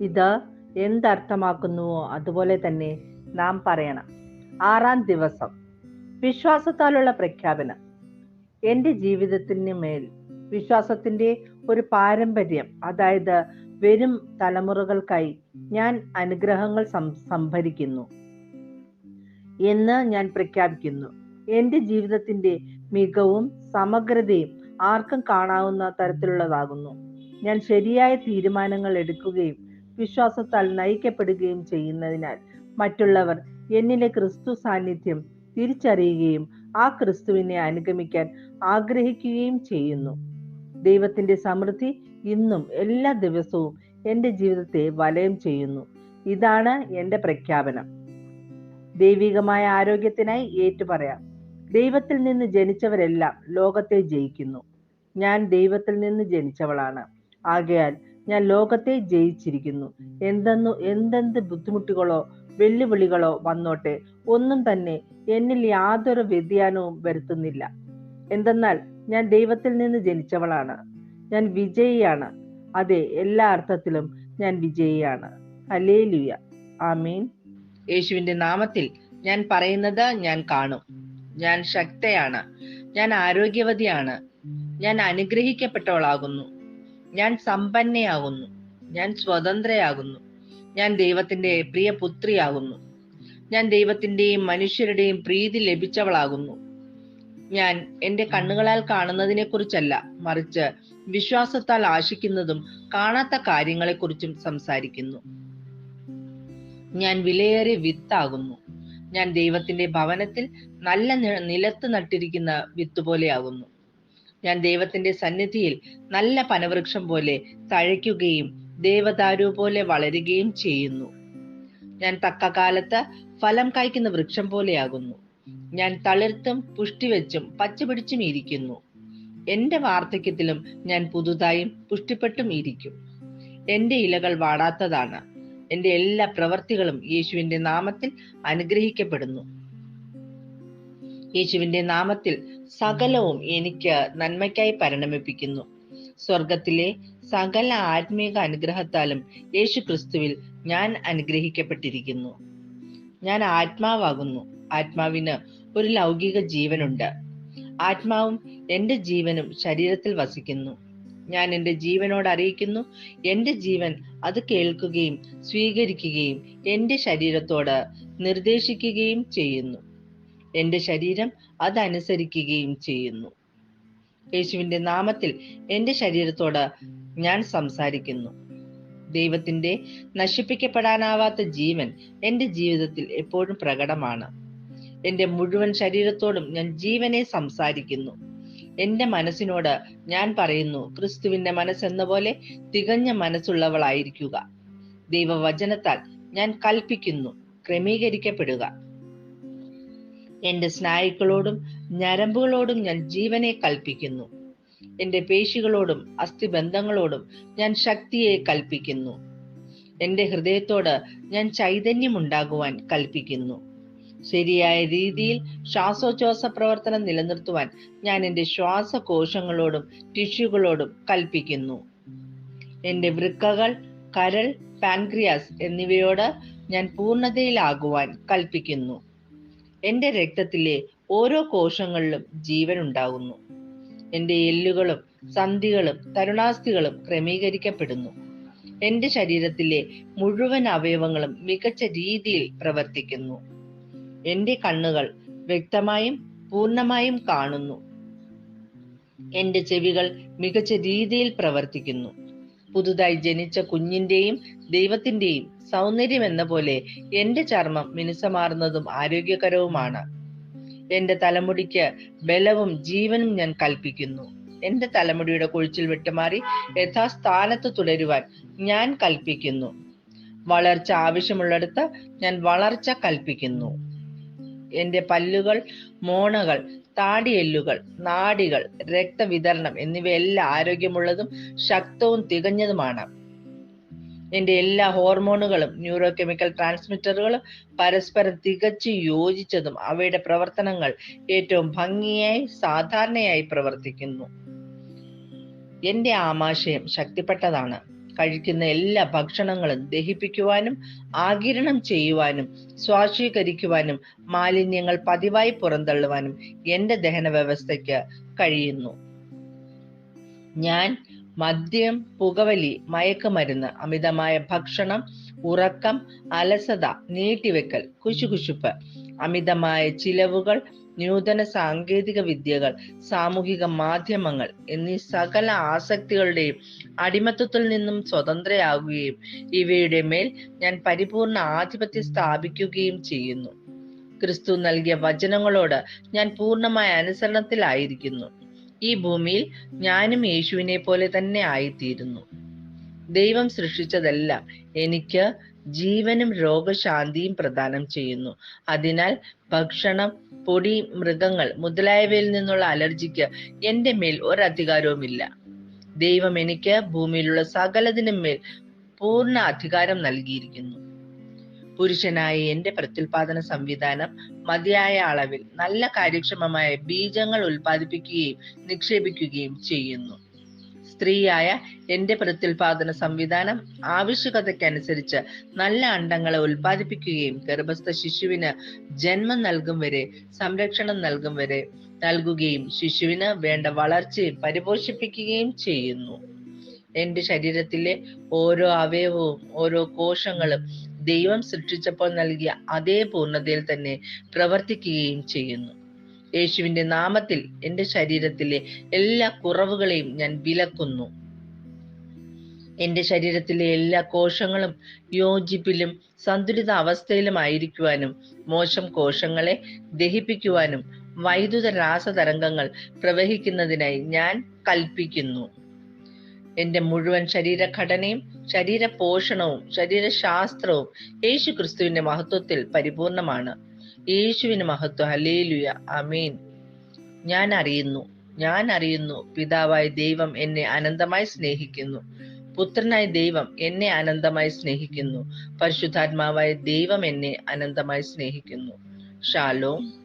ഇത് എന്തർത്ഥമാക്കുന്നുവോ അതുപോലെ തന്നെ നാം പറയണം. ആറാം ദിവസം. വിശ്വാസത്താലുള്ള പ്രഖ്യാപനം. എന്റെ ജീവിതത്തിന് മേൽ വിശ്വാസത്തിന്റെ ഒരു പാരമ്പര്യം അതായത് വരും തലമുറകൾക്കായി ഞാൻ അനുഗ്രഹങ്ങൾ സംഭരിക്കുന്നു. എന്ന് ഞാൻ പ്രഖ്യാപിക്കുന്നു. എന്റെ ജീവിതത്തിന്റെ മികവും സമഗ്രതയും ആർക്കും കാണാവുന്ന തരത്തിലുള്ളതാകുന്നു. ഞാൻ ശരിയായ തീരുമാനങ്ങൾ എടുക്കുകയും വിശ്വാസത്താൽ നയിക്കപ്പെടുകയും ചെയ്യുന്നതിനാൽ മറ്റുള്ളവർ എന്നിലെ ക്രിസ്തു സാന്നിധ്യം തിരിച്ചറിയുകയും ആ ക്രിസ്തുവിനെ അനുഗമിക്കാൻ ആഗ്രഹിക്കുകയും ചെയ്യുന്നു. ദൈവത്തിന്റെ സമൃദ്ധി ഇന്നും എല്ലാ ദിവസവും എന്റെ ജീവിതത്തെ വലയം ചെയ്യുന്നു. ഇതാണ് എന്റെ പ്രഖ്യാപനം. ദൈവികമായ ആരോഗ്യത്തിനായി ഏറ്റുപറയാം. ദൈവത്തിൽ നിന്ന് ജനിച്ചവരെല്ലാം ലോകത്തെ ജയിക്കുന്നു. ഞാൻ ദൈവത്തിൽ നിന്ന് ജനിച്ചവളാണ്. ആകയാൽ ഞാൻ ലോകത്തെ ജയിച്ചിരിക്കുന്നു. എന്തെന്നു എന്തെന്ത് ബുദ്ധിമുട്ടുകളോ വെല്ലുവിളികളോ വന്നോട്ടെ ഒന്നും തന്നെ എന്നിൽ യാതൊരു വ്യതിയാനവും വരുത്തുന്നില്ല. എന്തെന്നാൽ ഞാൻ ദൈവത്തിൽ നിന്ന് ജനിച്ചവളാണ്. ഞാൻ വിജയിയാണ്. അതെ എല്ലാ അർത്ഥത്തിലും ഞാൻ വിജയിയാണ്. ഹലേലുയ ആമീൻ. യേശുവിന്റെ നാമത്തിൽ ഞാൻ പറയുന്നത് ഞാൻ കാണും. ഞാൻ ശക്തയാണ്. ഞാൻ ആരോഗ്യവതിയാണ്. ഞാൻ അനുഗ്രഹിക്കപ്പെട്ടവളാകുന്നു. ഞാൻ സമ്പന്നയാകുന്നു. ഞാൻ സ്വതന്ത്രയാകുന്നു. ഞാൻ ദൈവത്തിന്റെ പ്രിയ പുത്രിയാകുന്നു. ഞാൻ ദൈവത്തിന്റെയും മനുഷ്യരുടെയും പ്രീതി ലഭിച്ചവളാകുന്നു. ഞാൻ എന്റെ കണ്ണുകളാൽ കാണുന്നതിനെ കുറിച്ചല്ല മറിച്ച് വിശ്വാസത്താൽ ആശിക്കുന്നതും കാണാത്ത കാര്യങ്ങളെക്കുറിച്ചും സംസാരിക്കുന്നു. ഞാൻ വിലയേറിയ വിത്താകുന്നു. ഞാൻ ദൈവത്തിന്റെ ഭവനത്തിൽ നല്ല നിലത്ത് നട്ടിരിക്കുന്ന വിത്ത് പോലെയാകുന്നു ഞാൻ ദൈവത്തിന്റെ സന്നിധിയിൽ നല്ല പനവൃക്ഷം പോലെ തഴയ്ക്കുകയും ദേവദാരു പോലെ വളരുകയും ചെയ്യുന്നു. ഞാൻ തക്ക കാലത്ത് ഫലം കായ്ക്കുന്ന വൃക്ഷം പോലെയാകുന്നു. ഞാൻ തളിർത്തും പുഷ്ടിവെച്ചും പച്ചപിടിച്ചും ഇരിക്കുന്നു. എന്റെ വാർദ്ധക്യത്തിലും ഞാൻ പുതുതായും പുഷ്ടിപ്പെട്ടും ഇരിക്കും. എന്റെ ഇലകൾ വാടാത്തതാണ്. എന്റെ എല്ലാ പ്രവർത്തികളും യേശുവിന്റെ നാമത്തിൽ അനുഗ്രഹിക്കപ്പെടുന്നു. യേശുവിന്റെ നാമത്തിൽ സകലവും എനിക്ക് നന്മയ്ക്കായി പരിണമിപ്പിക്കുന്നു. സ്വർഗത്തിലെ സകല ആത്മീക അനുഗ്രഹത്താലും യേശു ക്രിസ്തുവിൽ ഞാൻ അനുഗ്രഹിക്കപ്പെട്ടിരിക്കുന്നു. ഞാൻ ആത്മാവാകുന്നു. ആത്മാവിന് ഒരു ലൗകിക ജീവനുണ്ട്. ആത്മാവും എന്റെ ജീവനും ശരീരത്തിൽ വസിക്കുന്നു. ഞാൻ എന്റെ ജീവനോട് അറിയിക്കുന്നു. എന്റെ ജീവൻ അത് കേൾക്കുകയും സ്വീകരിക്കുകയും എന്റെ ശരീരത്തോട് നിർദ്ദേശിക്കുകയും ചെയ്യുന്നു. എന്റെ ശരീരം അതനുസരിക്കുകയും ചെയ്യുന്നു. യേശുവിന്റെ നാമത്തിൽ എന്റെ ശരീരത്തോട് ഞാൻ സംസാരിക്കുന്നു. ദൈവത്തിന്റെ നശിപ്പിക്കപ്പെടാനാവാത്ത ജീവൻ എന്റെ ജീവിതത്തിൽ എപ്പോഴും പ്രകടമാണ്. എന്റെ മുഴുവൻ ശരീരത്തോടും ഞാൻ ജീവനെ സംസാരിക്കുന്നു. എന്റെ മനസ്സിനോട് ഞാൻ പറയുന്നു ക്രിസ്തുവിന്റെ മനസ്സെന്ന പോലെ തികഞ്ഞ മനസ്സുള്ളവളായിരിക്കുക. ദൈവവചനത്താൽ ഞാൻ കൽപ്പിക്കുന്നു ക്രമീകരിക്കപ്പെടുക. എന്റെ സ്നായുക്കളോടും ഞരമ്പുകളോടും ഞാൻ ജീവനെ കൽപ്പിക്കുന്നു. എന്റെ പേശികളോടും അസ്ഥിബന്ധങ്ങളോടും ഞാൻ ശക്തിയെ കൽപ്പിക്കുന്നു. എന്റെ ഹൃദയത്തോട് ഞാൻ ചൈതന്യമുണ്ടാകുവാൻ കൽപ്പിക്കുന്നു. ശരിയായ രീതിയിൽ ശ്വാസോച്ഛ്വാസ പ്രവർത്തനം നിലനിർത്തുവാൻ ഞാൻ എന്റെ ശ്വാസകോശങ്ങളോടും ടിഷ്യൂകളോടും കൽപ്പിക്കുന്നു. എന്റെ വൃക്കകൾ കരൾ പാൻക്രിയാസ് എന്നിവയോട് ഞാൻ പൂർണതയിലാകുവാൻ കൽപ്പിക്കുന്നു. എന്റെ രക്തത്തിലെ ഓരോ കോശങ്ങളിലും ജീവൻ ഉണ്ടാകുന്നു എന്റെ എല്ലുകളും സന്ധികളും തരുണാസ്ഥികളും ക്രമീകരിക്കപ്പെടുന്നു. എന്റെ ശരീരത്തിലെ മുഴുവൻ അവയവങ്ങളും മികച്ച രീതിയിൽ പ്രവർത്തിക്കുന്നു. എന്റെ കണ്ണുകൾ വ്യക്തമായും പൂർണമായും കാണുന്നു. എന്റെ ചെവികൾ മികച്ച രീതിയിൽ പ്രവർത്തിക്കുന്നു. പുതുതായി ജനിച്ച കുഞ്ഞിന്റെയും ദൈവത്തിന്റെയും സൗന്ദര്യം എന്ന പോലെ എന്റെ ചർമ്മം മിനുസമാർന്നതും ആരോഗ്യകരവുമാണ്. എന്റെ തലമുടിക്ക് ബലവും ജീവനും ഞാൻ കൽപ്പിക്കുന്നു. എന്റെ തലമുടിയുടെ കൊഴിച്ചിൽ വിട്ടുമാറി യഥാസ്ഥാനത്ത് തുടരുവാൻ ഞാൻ കൽപ്പിക്കുന്നു. വളർച്ച ആവശ്യമുള്ളിടത്ത് ഞാൻ വളർച്ച കൽപ്പിക്കുന്നു. എന്റെ പല്ലുകൾ മോണകൾ താടിയെല്ലുകൾ നാടികൾ രക്തവിതരണം എന്നിവയെല്ലാം ആരോഗ്യമുള്ളതും ശക്തവും തികഞ്ഞതുമാണ്. എന്റെ എല്ലാ ഹോർമോണുകളും ന്യൂറോ കെമിക്കൽ ട്രാൻസ്മിറ്ററുകളും പരസ്പരം തികച്ചു യോജിച്ചതും അവയുടെ പ്രവർത്തനങ്ങൾ ഏറ്റവും ഭംഗിയായി സാധാരണയായി പ്രവർത്തിക്കുന്നു. എന്റെ ആമാശയം ശക്തിപ്പെട്ടതാണ്. കഴിക്കുന്ന എല്ലാ ഭക്ഷണങ്ങളും ദഹിപ്പിക്കുവാനും ആകിരണം ചെയ്യുവാനും സ്വാശീകരിക്കുവാനും മാലിന്യങ്ങൾ പതിവായി പുറന്തള്ളുവാനും എന്റെ ദഹന വ്യവസ്ഥയ്ക്ക് കഴിയുന്നു. ഞാൻ മദ്യം പുകവലി മയക്കുമരുന്ന് അമിതമായ ഭക്ഷണം ഉറക്കം അലസത നീട്ടിവെക്കൽ കുശുകുശുപ്പ് അമിതമായ ചിലവുകൾ നൂതന സാങ്കേതിക വിദ്യകൾ സാമൂഹിക മാധ്യമങ്ങൾ എന്നീ സകല ആസക്തികളുടെയും അടിമത്തത്തിൽ നിന്നും സ്വതന്ത്രയാകുകയും ഇവയുടെ മേൽ ഞാൻ പരിപൂർണ ആധിപത്യം സ്ഥാപിക്കുകയും ചെയ്യുന്നു. ക്രിസ്തു നൽകിയ വചനങ്ങളോട് ഞാൻ പൂർണമായ അനുസരണത്തിലായിരിക്കുന്നു. ഈ ഭൂമിയിൽ ഞാനും യേശുവിനെ പോലെ തന്നെ ആയിത്തീരുന്നു. ദൈവം സൃഷ്ടിച്ചതെല്ലാം എനിക്ക് ജീവനും രോഗശാന്തിയും പ്രദാനം ചെയ്യുന്നു. അതിനാൽ ഭക്ഷണം പൊടി മൃഗങ്ങൾ മുതലായവയിൽ നിന്നുള്ള അലർജിക്ക് എന്റെ മേൽ ഒരധികാരവുമില്ല ദൈവം എനിക്ക് ഭൂമിയിലുള്ള സകലതിനും മേൽ പൂർണ അധികാരം നൽകിയിരിക്കുന്നു. പുരുഷനായ എന്റെ പ്രത്യുൽപാദന സംവിധാനം മതിയായ അളവിൽ നല്ല കാര്യക്ഷമമായ ബീജങ്ങൾ ഉൽപ്പാദിപ്പിക്കുകയും നിക്ഷേപിക്കുകയും ചെയ്യുന്നു. സ്ത്രീയായ എന്റെ പ്രത്യുൽപാദന സംവിധാനം ആവശ്യകതയ്ക്കനുസരിച്ച് നല്ല അണ്ടങ്ങളെ ഉൽപ്പാദിപ്പിക്കുകയും ഗർഭസ്ഥ ശിശുവിന് ജന്മം നൽകും വരെ സംരക്ഷണം നൽകും വരെ നൽകുകയും ശിശുവിന് വേണ്ട വളർച്ചയും പരിപോഷിപ്പിക്കുകയും ചെയ്യുന്നു. എന്റെ ശരീരത്തിലെ ഓരോ അവയവവും ഓരോ കോശങ്ങളും ദൈവം സൃഷ്ടിച്ചപ്പോൾ നൽകിയ അതേ പൂർണതയിൽ തന്നെ പ്രവർത്തിക്കുകയും ചെയ്യുന്നു. യേശുവിന്റെ നാമത്തിൽ എന്റെ ശരീരത്തിലെ എല്ലാ കുറവുകളെയും ഞാൻ വിലക്കുന്നു. എന്റെ ശരീരത്തിലെ എല്ലാ കോശങ്ങളും യോജിപ്പിലും സന്തുലിത അവസ്ഥയിലുമായിരിക്കുവാനും മോശം കോശങ്ങളെ ദഹിപ്പിക്കുവാനും വൈദ്യുത രാസതരംഗങ്ങൾ പ്രവഹിക്കുന്നതിനായി ഞാൻ കൽപ്പിക്കുന്നു. എന്റെ മുഴുവൻ ശരീരഘടനയും ശരീര പോഷണവും ശരീരശാസ്ത്രവും യേശു ക്രിസ്തുവിന്റെ മഹത്വത്തിൽ പരിപൂർണമാണ്. യേശുവിന് മഹത്വം. ഹലേലുയ അമീൻ ഞാൻ അറിയുന്നു. ഞാൻ അറിയുന്നു. പിതാവായ ദൈവം എന്നെ അനന്തമായി സ്നേഹിക്കുന്നു. പുത്രനായ ദൈവം എന്നെ അനന്തമായി സ്നേഹിക്കുന്നു. പരിശുദ്ധാത്മാവായ ദൈവം എന്നെ അനന്തമായി സ്നേഹിക്കുന്നു. ഷാലോം.